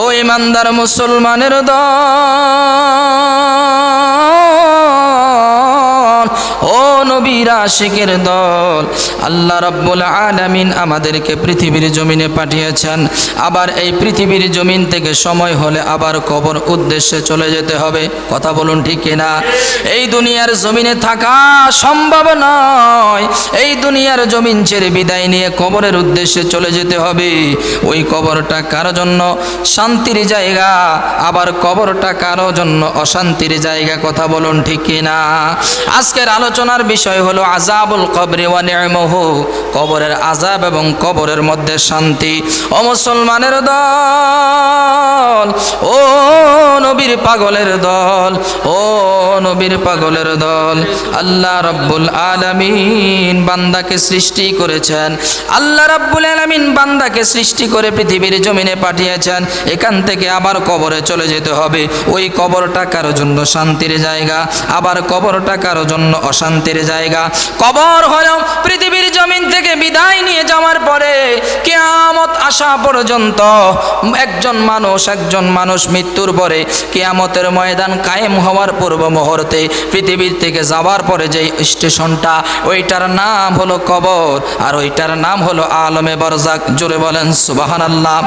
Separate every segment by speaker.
Speaker 1: ও ইমানদার মুসলমানের দল। নবীর আশিকের দল। আল্লাহ রাব্বুল আলামিন আমাদেরকে পৃথিবীর জমিনে পাঠিয়েছেন। আবার এই পৃথিবীর জমিন থেকে সময় হলে আবার কবর উদ্দেশ্যে চলে যেতে হবে। কথা বলুন ঠিক কিনা? এই দুনিয়ার জমিনে থাকা সম্ভব নয়। এই দুনিয়ার জমিন ছেড়ে বিদায় নিয়ে কবরের উদ্দেশ্যে চলে যেতে হবে। ওই কবরটা কারও জন্য? শান্তির জায়গা। আবার কবরটা কারও জন্য? অশান্তির জায়গা। কথা বলুন ঠিক কিনা? আজকের আলোচনার বিষয় হলো আজাবুল কবরে কবরের আজাব এবং কবরের মধ্যে শান্তি। ও মুসলমানের দল ও নবীর পাগলের দল, ও নবীর পাগলের দল। আল্লাহ রব্বুল আলামিন বান্দাকে সৃষ্টি করেছেন। আল্লাহ রাব্বুল আলামিন বান্দাকে সৃষ্টি করে পৃথিবীর জমিনে পাঠিয়েছেন। এখান থেকে আবার কবরে চলে যেতে হবে। ওই কবরটা কারও জন্য শান্তির জায়গা, আবার কবরটা কারও জন্য অশান্তির জায়গা। কবর হলো থেকে বিদায় নিয়ে যাওয়ার পরে কেয়ামত আসা পর্যন্ত একজন মানুষ একজন মানুষ মৃত্যুর পরে কেয়ামতের ময়দান কায়েম হওয়ার পূর্ব মুহূর্তে পৃথিবীর থেকে যাওয়ার পরে যে স্টেশনটা, ওইটার নাম হলো কবর আর ওইটার নাম হলো আলমে বরজাক। জোরে বলেন সুবাহান আল্লাহ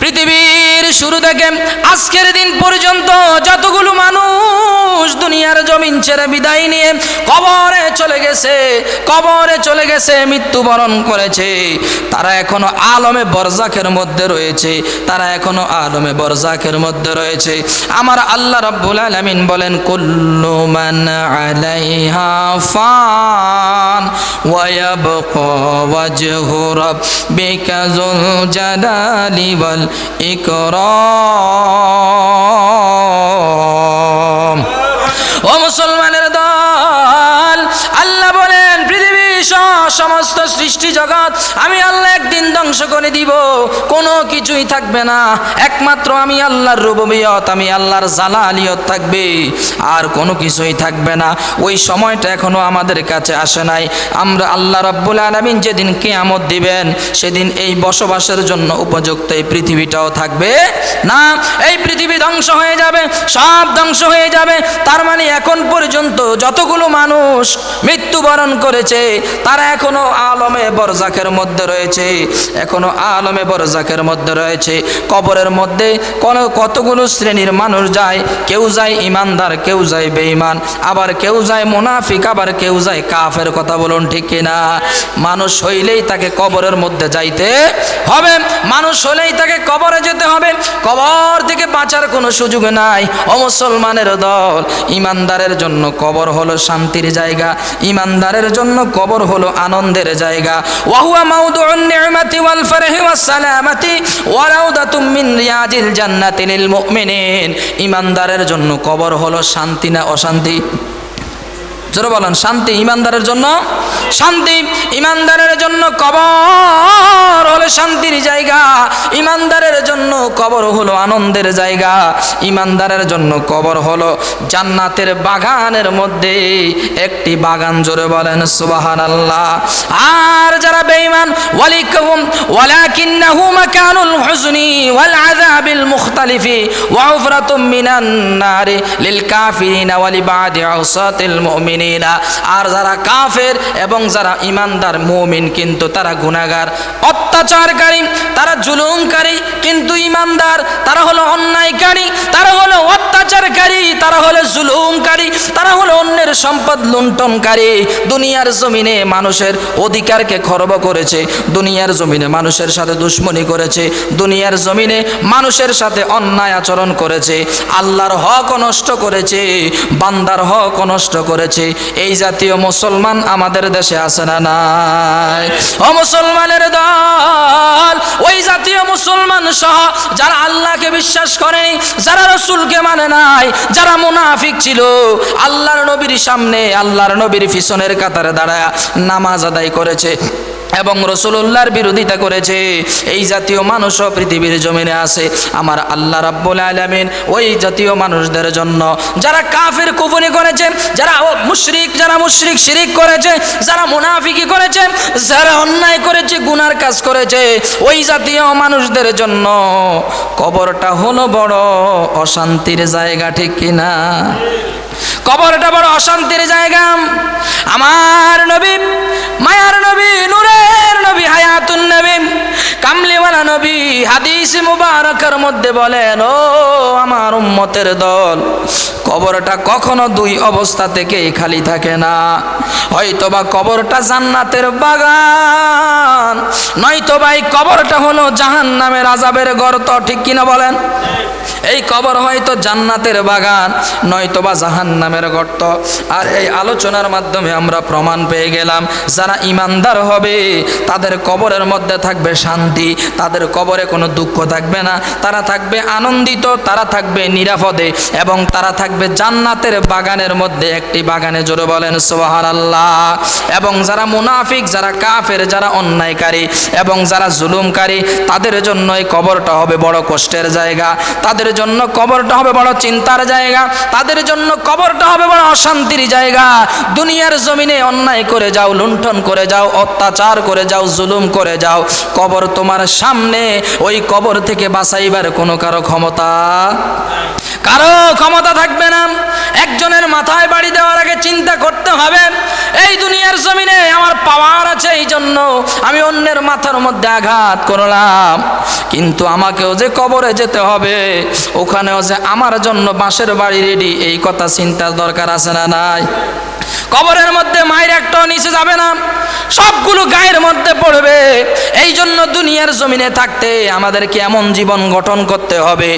Speaker 1: পৃথিবীর শুরু থেকে আজকের দিন পর্যন্ত যতগুলো মানুষ দুনিয়ার জমিন ছেড়ে বিদায় নিয়ে কবরে চলে গেছে, কবরে চলে গেছে মৃত্যুবরণ করেছে। তারা এখনও আলমে বরজাকের মধ্যে রয়েছে। তারা এখনও আলমে বরজাকের মধ্যে রয়েছে। আমার আল্লাহ রাব্বুল আলামিন বলেন, কুল্লু মান আলাইহা ফান ও মুসলমানের দল সমস্ত সৃষ্টি জগৎ আমি আল্লাহ একদিন ধ্বংস করে দিব। কোনো কিছুই থাকবে না। একমাত্র আমি আল্লাহর রুববিয়ত, আমি আল্লাহর জালালিয়ত থাকবে। আর কোনো কিছুই থাকবে না। ওই সময়টা এখনও আমাদের কাছে আসে নাই। আমরা আল্লাহ রব্বুল আলমিন যেদিন কেয়ামত দিবেন, সেদিন এই বসবাসের জন্য উপযুক্ত এই পৃথিবীটাও থাকবে না। এই পৃথিবী ধ্বংস হয়ে যাবে, সব ধ্বংস হয়ে যাবে। তার মানে এখন পর্যন্ত যতগুলো মানুষ মৃত্যুবরণ করেছে তারা এখনও আলমে বরজাকের মধ্যে রয়েছে, এখনও আলমে বরজাকের মধ্যে রয়েছে। কবরের মধ্যে কোন কতগুলো শ্রেণির মানুষ যায়, কেউ যায় ইমানদার, কেউ যায় বেঈমান, আবার কেউ যায় মুনাফিক, আবার কেউ যায় কাফের, কথা বলুন ঠিক কিনা? মানুষ হইলেই তাকে কবরের মধ্যে যাইতে হবে, মানুষ হলেই তাকে কবরে যেতে হবে। কবর থেকে বাঁচার কোনো সুযোগ নাই। ও মুসলমানের দল, ইমানদারের জন্য কবর হলো শান্তির জায়গা। ইমানদারের জন্য কবর হলো আনন্দের জায়গা। ওয়াহুয়া মাউদুউন নি'মাতি ওয়াল ফারহি ওয়াস সালামাতি। ওয়া রাউদাতুম মিন রিয়াজিল জান্নাতি লিল মুমিনিন। ঈমানদারের জন্য কবর হলো শান্তি না অশান্তি? জোরে বলেন, শান্তি ইমানদারের জন্য? শান্তি ইমানদারের জন্য কবর। শান্তির জায়গা। ইমানদারের জন্য কবর হলো আনন্দের জায়গা। ইমানদারের জন্য কবর হলো জান্নাতের বাগানের মধ্যে একটি বাগান জোরে বলেন সুবাহান আল্লাহ আর যারা বেঈমান, ওয়ালিকুম, ওয়ালাকিন্নাহু মাকানুল হুজনি ওয়াল আযাবিল মুখতালিফি ওয়া উফরাতুম মিনান নারি লিল কাফিরিনা ওয়া লিবাদি আওসাতিল মুমিনিনা। আর যারা কাফের এবং যারা ইমানদার, মুমিন কিন্তু তারা গুনাহগার। অত্যাচারকারী তারা জুলুমকারী, কিন্তু ইমানদার, তারা হলো অন্যায়কারী, তারা হলো অত্যাচারকারী, তারা হলো জুলুমকারী, তারা হলো অন্যের সম্পদ লুণ্ঠনকারী। দুনিয়ার জমিনে মানুষের অধিকারকে খর্ব করেছে, দুনিয়ার জমিনে মানুষের সাথে দুশ্মনী করেছে, দুনিয়ার জমিনে মানুষের সাথে অন্যায় আচরণ করেছে। আল্লাহর হক নষ্ট করেছে, বান্দার হক নষ্ট করেছে। এই জাতীয় মুসলমান আমাদের দেশে আছে না নাই? ও মুসলমানের দল! ওই জাতীয় মুসলমান সহ যারা আল্লাহকে বিশ্বাস করেনি, যারা রসুলকে মানে নাই, যারা মুনাফিক ছিল, আল্লাহর নবীর সামনে, আল্লাহর নবীর পিছনের কাতারে দাঁড়ায় নামাজ আদায় করেছে। এবং রসুল্লাহর বিরোধিতা করেছে। এই জাতীয় মানুষও পৃথিবীর জমিনে আছে। আমার আল্লাহ রাব্বুল আলামিন ওই জাতীয় মানুষদের জন্য যারা কাফের কুফরি করেছে, যারা মুশরিক যারা মুশরিক শিরিক করেছে, যারা মুনাফিকি করেছে, যারা অন্যায় করেছে, গুনার কাজ করেছে, ওই জাতীয় মানুষদের জন্য কবরটা হলো বড় অশান্তির জায়গা, ঠিক কিনা? কবরটা বড় অশান্তির জায়গা। আমার নবী, মায়ার নবী, নূরের নবী, হায়াতুন নবী, কামলিওয়ালা নবী, হাদিস মুবারকের মধ্যে বলেন, ও আমার উম্মতের দল, কবরটা কখনো দুই অবস্থা থেকেই খালি থাকে না। হয়তোবা কবরটা জান্নাতের বাগান, নয়তোবা এই কবরটা হলো জাহান নামের আজাবের গর্ত, ঠিক কিনা বলেন? এই কবর হয়তো জান্নাতের বাগান, নয়তোবা জাহান নামের গর্ত। আর এই আলোচনার মাধ্যমে আমরা প্রমাণ পেয়ে গেলাম, যারা ইমানদার হবে, তাদের কবরের মধ্যে থাকবে শান্তি, তাদের কবরে কোনো দুঃখ থাকবে না। তারা থাকবে আনন্দিত, তারা থাকবে নিরাপদে, এবং তারা থাকবে জান্নাতের বাগানের মধ্যে একটি বাগানে, জোরে বলেন সোহার আল্লাহ এবং যারা মুনাফিক, যারা কাফের, যারা অন্যায়কারী, এবং যারা জুলুমকারী, তাদের জন্য এই কবরটা হবে বড় কষ্টের জায়গা। তাদের জন্য কবরটা হবে বড় চিন্তার জায়গা। তাদের জন্য কবরটা হবে বড় অশান্তির জায়গা। দুনিয়ার জমিনে অন্যায় করে যাও, লুণ্ঠন করে যাও, অত্যাচার করে যাও, জুলুম করে যাও। কবর তোমার সামনে, ওই কবর থেকে বাঁচাইবার কোনো কারও ক্ষমতা কারও ক্ষমতা থাকবে না। একজনের মাথায় বাড়ি দেওয়ার আগে চিন্তা করতে হবে, এই দুনিয়ার জমিনে আমার পাওয়ার আছে এই জন্য আমি অন্যের মাথার মধ্যে আঘাত করলাম। কিন্তু আমাকেও যে কবরে যেতে হবে, ওখানেও যে আমার জন্য বাঁশের বাড়ি রেডি এই কথা চিন্তার দরকার আছে না নাই? কবরের মধ্যে মায়ের একটাও নিচে যাবে না? সবগুলো গায়ের মধ্যে পড়বে। এই জন্য দুনিয়ার জমিনে থাকতে আমাদেরকে এমন জীবন গঠন করতে হবে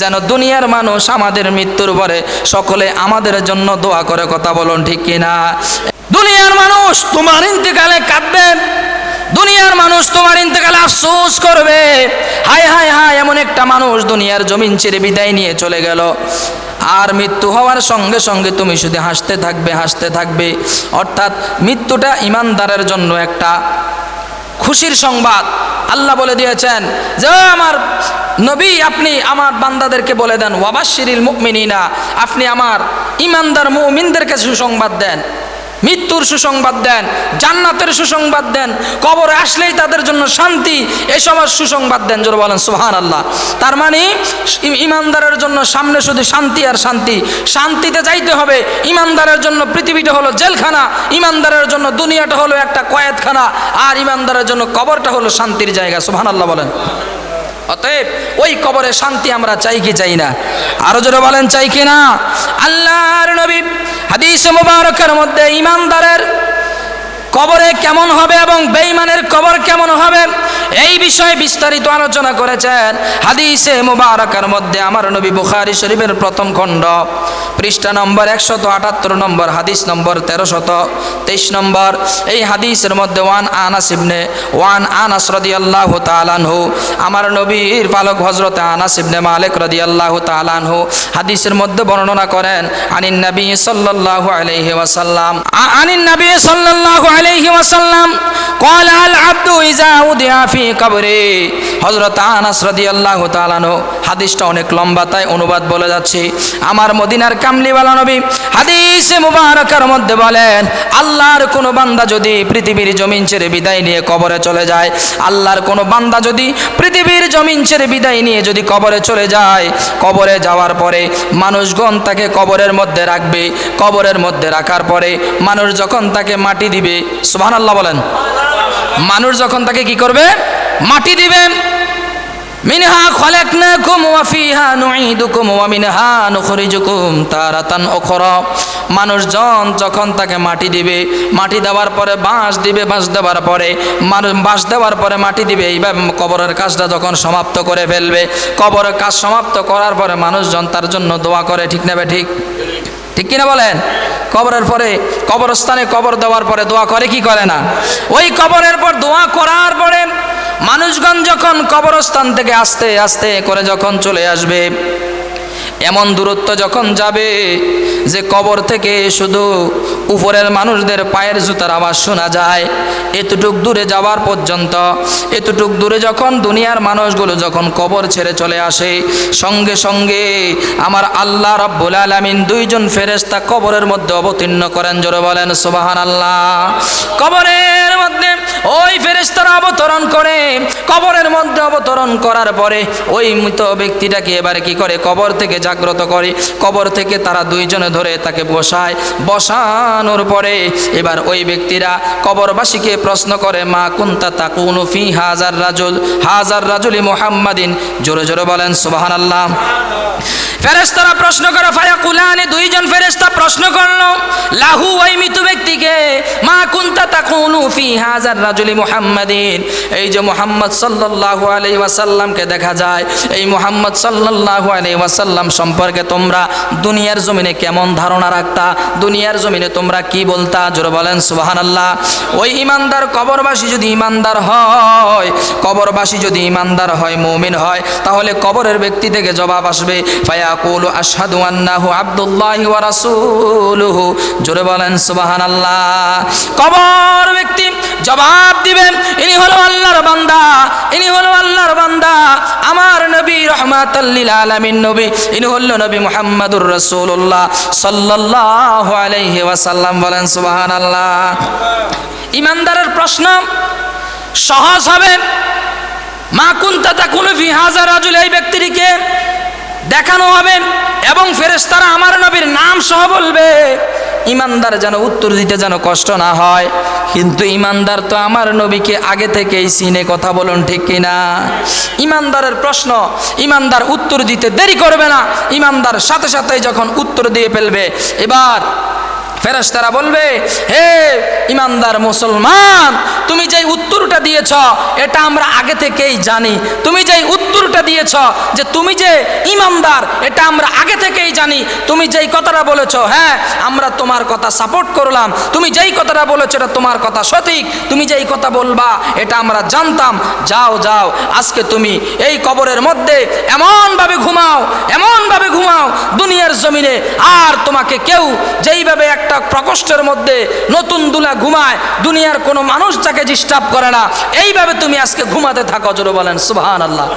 Speaker 1: যেন দুনিয়ার মানুষ আমাদের মৃত্যুর পরে সকলে আমাদের জন্য দোয়া করে কথা বলুন ঠিক কিনা? দুনিয়ার মানুষ তোমার ইন্তেকালে কাঁদবে। দুনিয়ার মানুষ তোমার ইন্তেকালে আফসোস করবে। হায় হায় হায়, এমন একটা মানুষ দুনিয়ার জমিন ছেড়ে বিদায় নিয়ে চলে গেল। আর মৃত্যু হওয়ার সঙ্গে সঙ্গে তুমি শুধু হাসতে থাকবে হাসতে থাকবে। অর্থাৎ মৃত্যুটা ইমানদারের জন্য একটা খুশির সংবাদ। আল্লাহ বলে দিয়েছেন, যে আমার নবী, আপনি আমার বান্দাদেরকে বলে দেন ওয়াবাশিরিল মুকমিনা আপনি আমার ইমানদার মুমিনদেরকে সুসংবাদ দেন। মৃত্যুর সুসংবাদ দেন, জান্নাতের সুসংবাদ দেন, কবর আসলেই তাদের জন্য শান্তি এসবের সুসংবাদ দেন, জোর বলেন সুহান আল্লাহ তার মানে ইমানদারের জন্য সামনে শুধু শান্তি আর শান্তি। শান্তিতে যাইতে হবে, ইমানদারের জন্য পৃথিবীটা হলো জেলখানা, ইমানদারের জন্য দুনিয়াটা হলো একটা কয়েতখানা আর ইমানদারের জন্য কবরটা হলো শান্তির জায়গা সুহান আল্লাহ বলেন। অতএব, ওই কবরে শান্তি আমরা চাই কি চাই না? আরও জোরে বলেন, চাই কি না? আল্লাহর নবী হাদিস মুবারকের মধ্যে ইমানদারের কবরে কেমন হবে এবং বেঈমানের কবর কেমন হবে? এই বিষয়ে বিস্তারিত আলোচনা করেছেন হাদিসে মুবারকের মধ্যে আমার নবী বুখারী শরীফের প্রথম খণ্ড পৃষ্ঠা নম্বর একশত আটাত্তর নম্বর হাদিস নম্বর তেরোশত তেইশ নম্বর এই হাদিসের মধ্যে ওয়ান আনাস ইবনে ওয়ান আনাস রাদিয়াল্লাহু তাআলাহু আমার নবীর পালক হযরত আনাস ইবনে মালিক রাদিয়াল্লাহু তাআলাহু হাদিসের মধ্যে বর্ণনা করেন আনিন নবী সাল্লাল্লাহু আলাইহি ওয়াসাল্লাম আ- আনিন নবী সাল্লাল্লাহু আলাইহি ওয়াসাল্লাম قال ইজা উদিয়া কবরে। হজরত আনাস রাদিয়াল্লাহু তাআলানো হাদিসটা অনেক লম্বা, তাই অনুবাদ বলে যাচ্ছে। আমার মদিনার হাদিসে মধ্যে বলেন, আল্লাহর কোনো বান্দা যদি পৃথিবীর জমিন ছেড়ে বিদায় নিয়ে কবরে চলে যায়, আল্লাহর কোনো বান্দা যদি পৃথিবীর জমিন ছেড়ে বিদায় নিয়ে যদি কবরে চলে যায়, কবরে যাওয়ার পরে মানুষগণ তাকে কবরের মধ্যে রাখবে। কবরের মধ্যে রাখার পরে মানুষ যখন তাকে মাটি দিবে, সুবহানাল্লাহ বলেন। মানুষ যখন তাকে কি করবে? মাটি দিবে মিনহা খলাকনাকুম ওয়া ফিহা নুঈদুকুম ওয়া মিনহা নুখরিজুকুম তারাতান উখরা। মানুষজন যখন তাকে মাটি দিবে, মাটি দেওয়ার পরে বাঁশ দিবে, বাঁশ দেওয়ার পরে মানুষ বাঁশ দেওয়ার পরে মাটি দিবে এইভাবে কবরের কাজটা যখন সমাপ্ত করে ফেলবে। কবরের কাজ সমাপ্ত করার পরে মানুষজন তার জন্য দোয়া করে, ঠিক নেবে ঠিক? ঠিক কিনা বলেন? কবরের পরে, কবরস্থানে কবর দেওয়ার পরে দোয়া করে, কি করে না? ওই কবরের পর দোয়া করার পরে মানুষগণ যখন কবরস্থান থেকে আস্তে আস্তে করে যখন চলে আসবে এমন দূরত্ব যখন যাবে যে কবর থেকে শুধু উপরের মানুষদের পায়ের জুতার আওয়াজ শোনা যায়। এতটুক দূরে যাওয়ার পর্যন্ত, এতটুক দূরে যখন দুনিয়ার মানুষগুলো যখন কবর ছেড়ে চলে আসে, সঙ্গে সঙ্গে আমার আল্লাহ রব্বুল আলমিন দুইজন ফেরেস্তা কবরের মধ্যে অবতীর্ণ করেন, জোরে বলেন সুবাহান আল্লাহ কবরের মধ্যে ওই ফেরেস্তারা অবতরণ করে কবরের মধ্যে অবতরণ করার পরে ওই মৃত ব্যক্তিটাকে এবারে কি করে? কবর থেকে জাগ্রত করে। কবর থেকে তারা দুইজনে ধরে তাকে বসায়। বসানোর পরে এবার ওই ব্যক্তিরা কবরবাসীকে প্রশ্ন করে, মা কুন্তা তাকুনু ফি হাজার রাজুল? হাজার রাজুলি মোহাম্মদিন। জোরে জোরে বলেন সুবাহান আল্লাহ ফেরেস্তারা প্রশ্ন করে ফায়া কুলানি দুইজন ফেরেস্তা লাহু ওই মৃত ব্যক্তিকে, মা কুন্তা তাকুনু ফি হাজার রাজুলি মুহাম্মাদিন। এই যে মুহাম্মদ সাল্লাল্লাহু আলাইহি ওয়াসাল্লামকে দেখা যায়, এই মুহাম্মদ সাল্লাল্লাহু আলাইহি ওয়াসাল্লাম সম্পর্কে তোমরা দুনিয়ার জমিনে কেমন ধারণা রাখতা, দুনিয়ার জমিনে তোমরা কি বলতা বলেন সুবহানাল্লাহ। ওই ইমানদার কবরবাসী যদি ইমানদার হয়, কবরবাসী যদি ইমানদার হয়, মুমিন হয়, তাহলে কবরের ব্যক্তি থেকে জবাব আসবে, ফায়াকুলু আশহাদু আন্নাহু আব্দুল্লাহি ওয়া রাসূলুহু। জোরে বলেন, সুবহানাল্লাহ। কবর ব্যক্তি জবাব দিবেন, ইনি হলো আল্লাহর বান্দা, ইনি হলো আল্লাহর বান্দা, আমার নবী রহমাতাল্লিল আলামিন নবী, ইনি হলো নবী মুহাম্মাদুর রাসূলুল্লাহ সাল্লাল্লাহু আলাইহি ওয়াসাল্লাম। বলেন, সুবহানাল্লাহ। ইমানদারের প্রশ্ন সহজ হবে। মা কুন্তা তাকুনু ফি হাজার রাজুল, এই ব্যক্তিটিকে দেখানো হবে এবং ফেরেশতারা আমার নবীর নাম সহ বলবে। ইমানদার যেন উত্তর দিতে যেন কষ্ট না হয়। কিন্তু ইমানদার তো আমার নবীকে আগে থেকেই সিনে কথা বলুন ঠিক কিনা? ইমানদারের প্রশ্ন, ইমানদার উত্তর দিতে দেরি করবে না। ইমানদার সাথে সাথে যখন উত্তর দিয়ে ফেলবে, এবার ফেরেশতারা বলবে, হে ইমানদার মুসলমান, তুমি যেই উত্তরটা দিয়েছ, এটা আমরা আগে থেকেই জানি। তুমি যেই উত্তরটা দিয়েছ যে তুমি যে ইমানদার, এটা আমরা আগে থেকেই জানি। তুমি যেই কথাটা বলেছ হ্যাঁ আমরা তোমার কথা সাপোর্ট করলাম। তুমি যেই কথাটা বলেছ, এটা তোমার কথা সঠিক। তুমি যেই কথা বলবা, এটা আমরা জানতাম। যাও যাও, আজকে তুমি এই কবরের মধ্যে এমনভাবে ঘুমাও এমনভাবে ঘুমাও, দুনিয়ার জমিনে আর তোমাকে কেউ যেইভাবে একটা প্রকোষ্ঠের মধ্যে নতুন দুলা ঘুমায়, দুনিয়ার কোনো মানুষ যাকে ডিস্টার্ব করে না। এইভাবে তুমি আজকে ঘুমাতে থাকো, জোরে বলেন সুবহান আল্লাহ